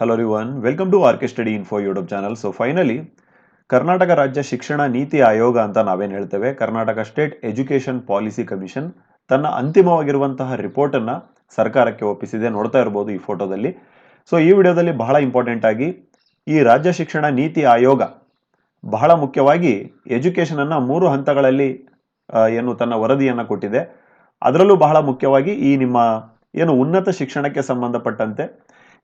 Hello one welcome to RK study info YouTube channel so finally Karnataka ರಾಜ್ಯ ಶಿಕ್ಷಣ ನೀತಿ ಆಯೋಗ ಅಂತ ನಾವೇನು ಹೇಳ್ತೇವೆ? Karnataka state education policy commission ತನ್ನ ಅಂತಿಮವಾಗಿರುವಂತಹ ರಿಪೋರ್ಟನ್ನು ಸರ್ಕಾರಕ್ಕೆ ಒಪ್ಪಿಸಿದೆ. ನೋಡ್ತಾ ಇರ್ಬೋದು ಈ ಫೋಟೋದಲ್ಲಿ ಸೊ ಈ ವಿಡಿಯೋದಲ್ಲಿ ಬಹಳ ಇಂಪಾರ್ಟೆಂಟ್ ಆಗಿ ಈ ರಾಜ್ಯ ಶಿಕ್ಷಣ ನೀತಿ ಆಯೋಗ ಬಹಳ ಮುಖ್ಯವಾಗಿ ಎಜುಕೇಷನನ್ನು ಮೂರು ಹಂತಗಳಲ್ಲಿ ಏನು ತನ್ನ ವರದಿಯನ್ನು ಕೊಟ್ಟಿದೆ. ಅದರಲ್ಲೂ ಬಹಳ ಮುಖ್ಯವಾಗಿ ಈ ನಿಮ್ಮ ಏನು ಉನ್ನತ ಶಿಕ್ಷಣಕ್ಕೆ ಸಂಬಂಧಪಟ್ಟಂತೆ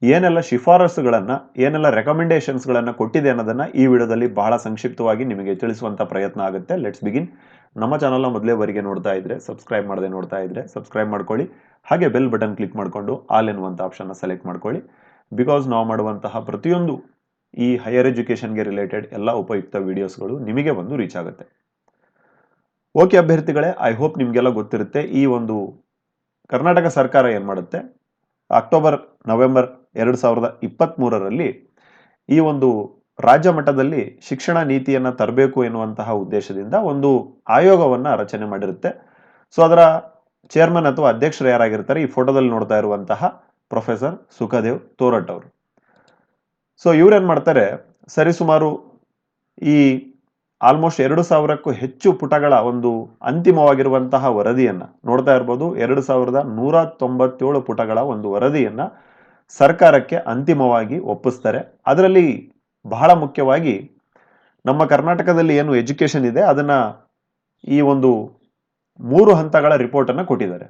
ಏನೆಲ್ಲ ಶಿಫಾರಸುಗಳನ್ನು, ಏನೆಲ್ಲ ರೆಕಮೆಂಡೇಷನ್ಸ್ಗಳನ್ನು ಕೊಟ್ಟಿದೆ ಅನ್ನೋದನ್ನು ಈ ವಿಡಿಯೋದಲ್ಲಿ ಬಹಳ ಸಂಕ್ಷಿಪ್ತವಾಗಿ ನಿಮಗೆ ತಿಳಿಸುವಂಥ ಪ್ರಯತ್ನ ಆಗುತ್ತೆ. ಲೆಟ್ಸ್ ಬಿಗಿನ್ ನಮ್ಮ ಚಾನಲ್ನ ಮೊದಲೇವರೆಗೆ ನೋಡ್ತಾ ಇದ್ರೆ ಸಬ್ಸ್ಕ್ರೈಬ್ ಮಾಡದೆ ನೋಡ್ತಾ ಇದ್ರೆ ಸಬ್ಸ್ಕ್ರೈಬ್ ಮಾಡ್ಕೊಳ್ಳಿ. ಹಾಗೆ ಬೆಲ್ ಬಟನ್ ಕ್ಲಿಕ್ ಮಾಡಿಕೊಂಡು ಆಲ್ ಎನ್ನುವಂಥ ಆಪ್ಷನ್ನ ಸೆಲೆಕ್ಟ್ ಮಾಡ್ಕೊಳ್ಳಿ. ಬಿಕಾಸ್ ನಾವು ಮಾಡುವಂತಹ ಪ್ರತಿಯೊಂದು ಈ ಹೈಯರ್ ಎಜುಕೇಷನ್ಗೆ ರಿಲೇಟೆಡ್ ಎಲ್ಲ ಉಪಯುಕ್ತ ವಿಡಿಯೋಸ್ಗಳು ನಿಮಗೆ ಬಂದು ರೀಚ್ ಆಗುತ್ತೆ. ಓಕೆ ಅಭ್ಯರ್ಥಿಗಳೇ ಐ ಹೋಪ್ ನಿಮಗೆಲ್ಲ ಗೊತ್ತಿರುತ್ತೆ ಈ ಒಂದು ಕರ್ನಾಟಕ ಸರ್ಕಾರ ಏನು ಮಾಡುತ್ತೆ? ಅಕ್ಟೋಬರ್ ನವೆಂಬರ್ ಎರಡು ಸಾವಿರದ ಇಪ್ಪತ್ತ್ಮೂರರಲ್ಲಿ ಈ ಒಂದು ರಾಜ್ಯ ಮಟ್ಟದಲ್ಲಿ ಶಿಕ್ಷಣ ನೀತಿಯನ್ನು ತರಬೇಕು ಎನ್ನುವಂತಹ ಉದ್ದೇಶದಿಂದ ಒಂದು ಆಯೋಗವನ್ನು ರಚನೆ ಮಾಡಿರುತ್ತೆ. ಸೊ ಅದರ ಚೇರ್ಮನ್ ಅಥವಾ ಅಧ್ಯಕ್ಷರು ಯಾರಾಗಿರ್ತಾರೆ, ಈ ಫೋಟೋದಲ್ಲಿ ನೋಡ್ತಾ ಇರುವಂತಹ ಪ್ರೊಫೆಸರ್ ಸುಖದೇವ್ ತೋರಟ್ ಅವರು. ಸೊ ಇವ್ರೇನು ಮಾಡ್ತಾರೆ, ಸರಿಸುಮಾರು ಈ ಆಲ್ಮೋಸ್ಟ್ ಎರಡು ಸಾವಿರಕ್ಕೂ ಹೆಚ್ಚು ಪುಟಗಳ ಒಂದು ಅಂತಿಮವಾಗಿರುವಂತಹ ವರದಿಯನ್ನ ನೋಡ್ತಾ ಇರ್ಬೋದು. ಎರಡು ಸಾವಿರದ ನೂರ ತೊಂಬತ್ತೇಳು ಪುಟಗಳ ಒಂದು ವರದಿಯನ್ನ ಸರ್ಕಾರಕ್ಕೆ ಅಂತಿಮವಾಗಿ ಒಪ್ಪಿಸ್ತಾರೆ. ಅದರಲ್ಲಿ ಬಹಳ ಮುಖ್ಯವಾಗಿ ನಮ್ಮ ಕರ್ನಾಟಕದಲ್ಲಿ ಏನು ಎಜುಕೇಷನ್ ಇದೆ, ಅದನ್ನ ಈ ಒಂದು ಮೂರು ಹಂತಗಳ ರಿಪೋರ್ಟ್ ಅನ್ನ ಕೊಟ್ಟಿದ್ದಾರೆ.